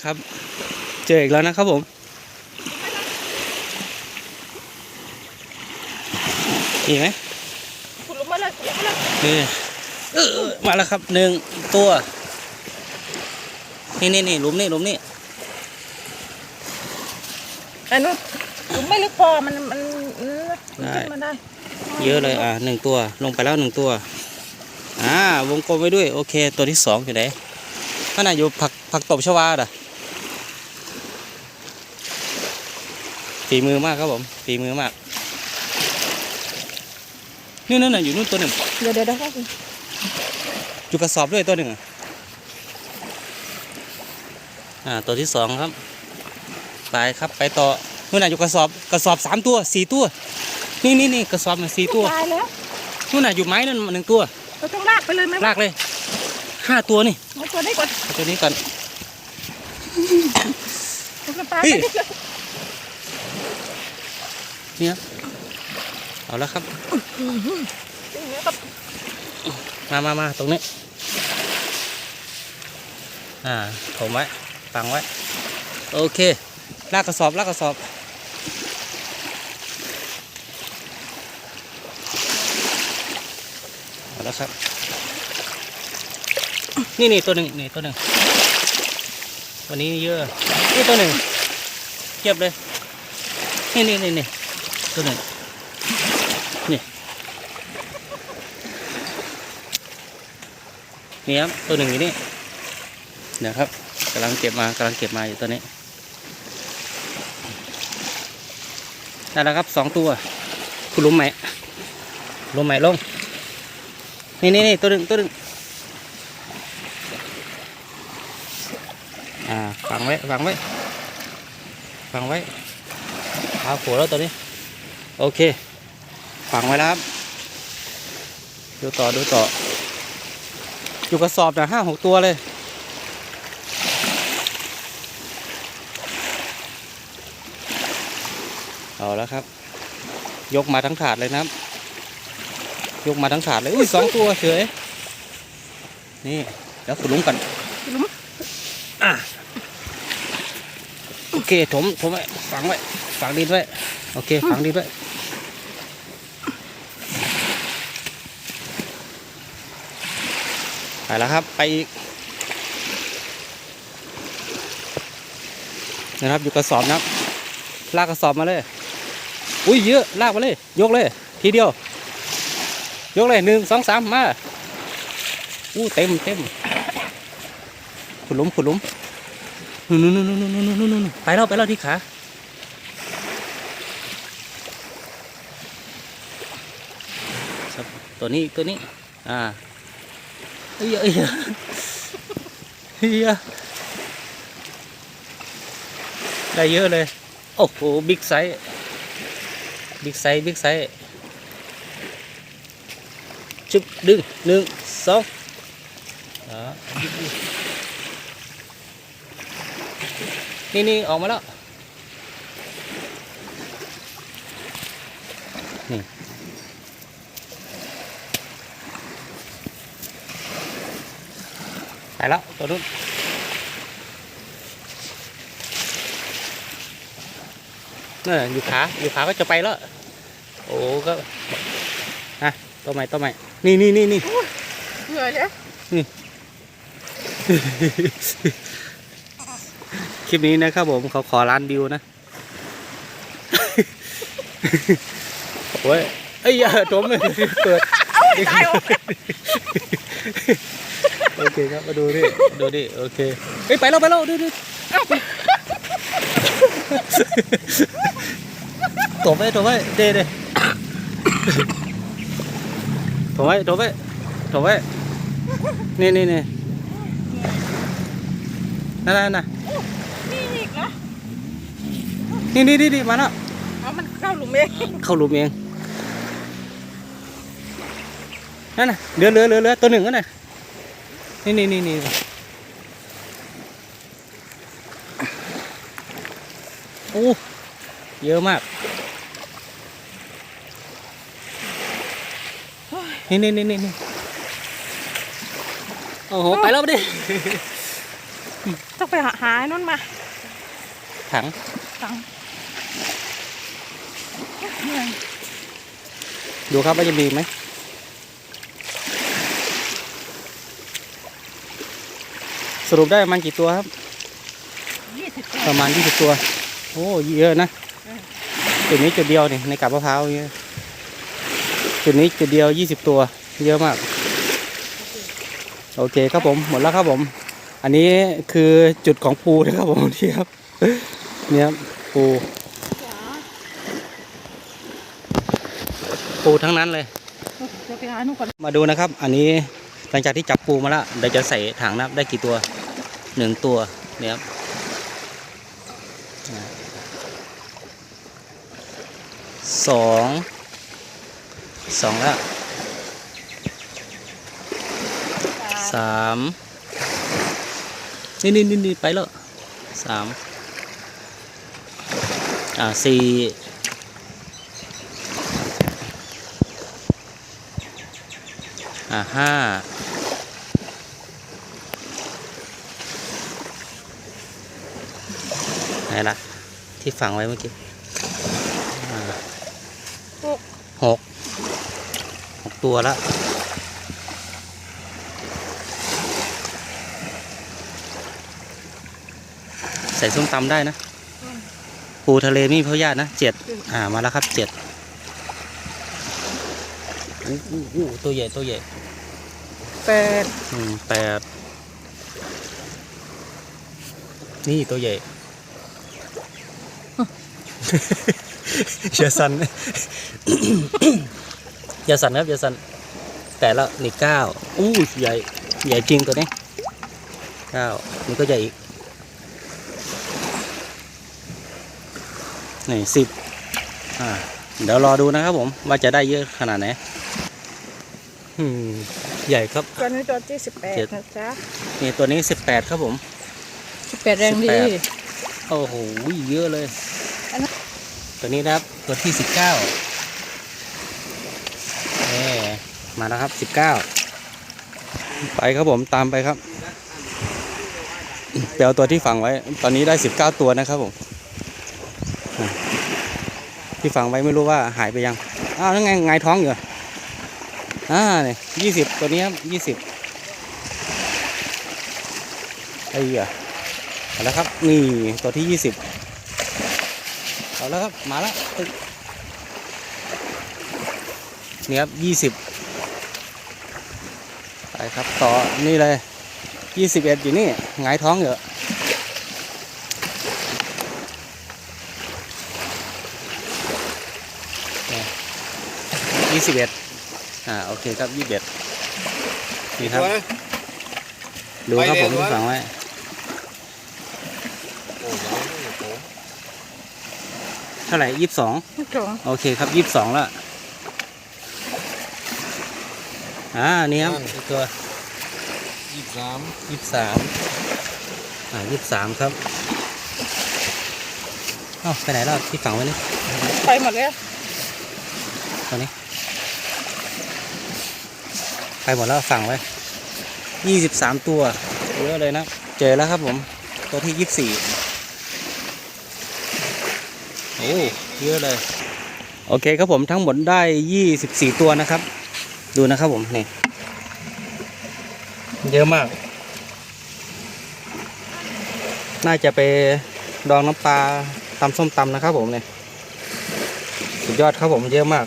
นะครับ เจออีกแล้วนะครับผมมีไหมขุดลงมาเลยขุดลงมาเลยนี่เออมาแล้วครับหนึ่งตัว นี่นี่นี่หลุมนี่หลุมนี่ไอ้นู้นหลุมไม่ลึกพอมันมันมันได้ขึ้นมาได้ เยอะเลยอะหนึ่งตัวลงไปแล้วหนึ่งตัว อ่าวงกลมไว้ด้วย โอเค ตัวที่สองอยู่ไหนนั่นน่ะอยู่ผักผักตบชวาอะ ฝีมือมากครับผมฝีมือมากนี่นั่นน่ะอยู่นู่นตัวหนึ่งเดี๋ยวเดี๋ยวเดี๋ยวอยู่กระสอบด้วยตัวหนึ่งอะอ่าตัวที่สองครับไปครับไปต่อนู่นน่ะอยู่กระสอบกระสอบสามตัวสี่ตัว นี่นี่นี่กระสอบน่ะสี่ตัวตายแล้วนู่นน่ะอยู่ไม้นั่นหนึ่งตัวเราต้องลากไปเลยไหมลากเลยห้าตัวนี่เอาตัวนี้ก่อนเอาตัวนี้ก่อนเอากระปาเฮ้ไปย เนี้ยเอาแล้วครับมามามาตรงนี้ อ่าผมไว้ฟังไว้ โอเค ลากกระสอบ ลากกระสอบ เอาแล้วครับ นี่นี่ตัวหนึ่งนี่ตัวหนึ่งตัวนี้เยอะ นี่ตัวหนึ่งเก็บเลย นี่นี่นี่นี่ ตัวหนึ่งนี่นี่ครับตัวหนึ่งอยู่นี่เดี๋ยวครับกำลังเก็บมากำลังเก็บมาอยู่ตัวนี้ได้แล้วครับสองตัว คุณลุมไหมลุมไหมลงนี่นี่นี่ตัวหนึ่งตัวหนึ่งอ่าฝังไว้ฝังไว้ฝังไว้เอาหัวแล้วตัวนี้ โอเคฝังไว้แล้วครับดูต่อดูต่อ อยู่กระสอบนะห้าหกตัวเลย เอาแล้วครับ ยกมาทั้งถาดเลยนะครับ ยกมาทั้งถาดเลยอุ้ยสองตัวเฉยนี่แล้วขุดลุมกันลุมอะโอเค ถม ถมไว้ ฝังไว้ ฝังดินไว้ โอเค ฝังดินไว้ ไปแล้วครับไปอีกนะครับอยู่กระสอบนะลากกระสอบมาเลย อุ้ยเยอะลากมาเลย ยกเลย ทีเดียว ยกเลยหนึ่งสองสามมาอู้เต็มเต็มขุดลุมขุดลุมนู่นนู่นนู่นนู่นนู่นนู่นนู่นไปแล้วไปแล้วที่ขาตัวนี้ตัวนี้อ่า เอ้ยเยเฮ้ยได้เยอะเลย โอ้โห บิ๊กไซส์ บิ๊กไซส์ บิ๊กไซส์จุบดึงหนึ่งสองนี่นี่ออกมาแล้ว นี่ ไปแล้วตัวนู้นนี่นอยู่ขาอยู่ขาก็จะไปแล้ว โอ้ก็ฮะตัวใหม่ตัวใหม่ นี่นี่นี่นี่เหนื่อยเลยคลิปนี้นะครับผมเขาขอล้านวิวนะโอ้ยไอ้ยอย่าจมเลยเปิดตายออก โอเคครับมาดูดิดูดิโอเคเฮ้ยไปแล้วไปแล้วดูดิตบไว้ตบไว้เด้เด้ตบไว้ตบไว้ตบไว้นี่นี่นี่นั่นนั่นน่ะนี่อีกนะนี่นี่นี่นี่มาแล้วเอามันเข้าหลุมเองเข้าหลุมเองนั่นน่ะเหลือเหลือเหลือเหลือตัวหนึ่งนั่นน่ะ นี่นี่นี่นี่โอ้เยอะมากนี่นี่นี่นี่นี่โอ้โห ไปแล้วดิ ต้องไปหาหาไอ้นั่นมา ถังตังเหนื่อยดูครับว่าจะมีไหม สรุปได้ประมาณกี่ตัวครับยี่สิบประมาณยี่สิบตัว โอ้เยอะนะอืมจุดนี้จุดเดียวนี่ในกับมะพร้าวอย่างเงี้ยจุดนี้จุดเดียวยี่สิบตัว เยอะมาก โอเคครับผมหมดแล้วครับผม อันนี้คือจุดของปูนะครับผมที่ครับ เนี่ยครับปูปูทั้งนั้นเลยเดี๋ยวไปหาหนูก่อนมาดูนะครับ อันนี้หลังจากที่จับปูมาแล้วเดี๋ยวจะใส่ถังนะครับได้กี่ตัว หนึ่งตัวเนี่ยครับสองสองแล้วสามนี่นี่นี่นี่ไปแล้วสามอ่าสี่อ่าห้าไหน ล่ะที่ฝังไว้เมื่อกี้อ่าหกหกหกตัวแล้วใส่ส้มตำได้นะ ปูทะเลไมมีพยาธินะเจ็ดอ่ามาแล้วครับเจ็ดอู้อู้อู้ตัวใหญ่ตัวใหญ่แปดอืมแปดนี่ตัวใหญ่ อย่าสั่นอย่าสั่นครับอย่าสั่นแปดแล้วนี่เก้าอู้ใหญ่ใหญ่จริงตัวนี้เก้านี่ก็ใหญ่อีกนี่สิบอ่าเดี๋ยวรอดูนะครับผมว่าจะได้เยอะขนาดไหนอืมใหญ่ครับ ตัวนี้ตัวที่สิบแปดเจ็ดนะจ๊ะนี่ตัวนี้สิบแปดครับผมสิบแปดแรงดี18โอ้โห เยอะเลยอันนั้น ตัวนี้นะครับตัวที่สิบเก้าเอมาแล้วครับสิบเก้าไปครับผมตามไปครับไปเอาตัวที่ฝังไว้ ตอนนี้ได้สิบเก้าตัวนะครับผมที่ฝังไว้ไม่รู้ว่าหายไปยัง อ้าวนั่นไงไงท้องอยู่อ่าเนี่ยยี่สิบตัวนี้ครับยี่สิบไอ้เหี้ยเอแล้วครับ นี่ตัวที่ยี่สิบ เอาแล้วครับ มาแล้วตึ๊กนี่ครับยี่สิบไปครับต่อนี่เลยยี่สิบเอ็ดอยู่นี่หงายท้องอยู่ยี่สิบเอ็ดอ่าโอเคครับยี่สิบเอ็ดนี่ครับดูครับผมที่ฝังไว้ ท่าไหร่ยี่สิบสองสองโอเคครับยี่สิบสองแล้วอ่านี่ครับอีกตัวยี่สิบสามยี่สิบสามอ่ายี่สิบสามครับเอ้าไปไหนแล้วที่ฝังไว้นี่ไปหมดแล้วตัวนี้ ไปหมดแล้วฝังไว้ยี่สิบสามตัวเยอะเลยนะ เจอแล้วครับผม ตัวที่ยี่สิบสี่ โอ้เยอะเลย โอเคครับผมทั้งหมดได้ยี่สิบสี่ตัวนะครับ ดูนะครับผมนี่เยอะมาก น่าจะไปดองน้ำปลาตำส้มตำนะครับผมเนี่ยสุดยอดครับผมเยอะมาก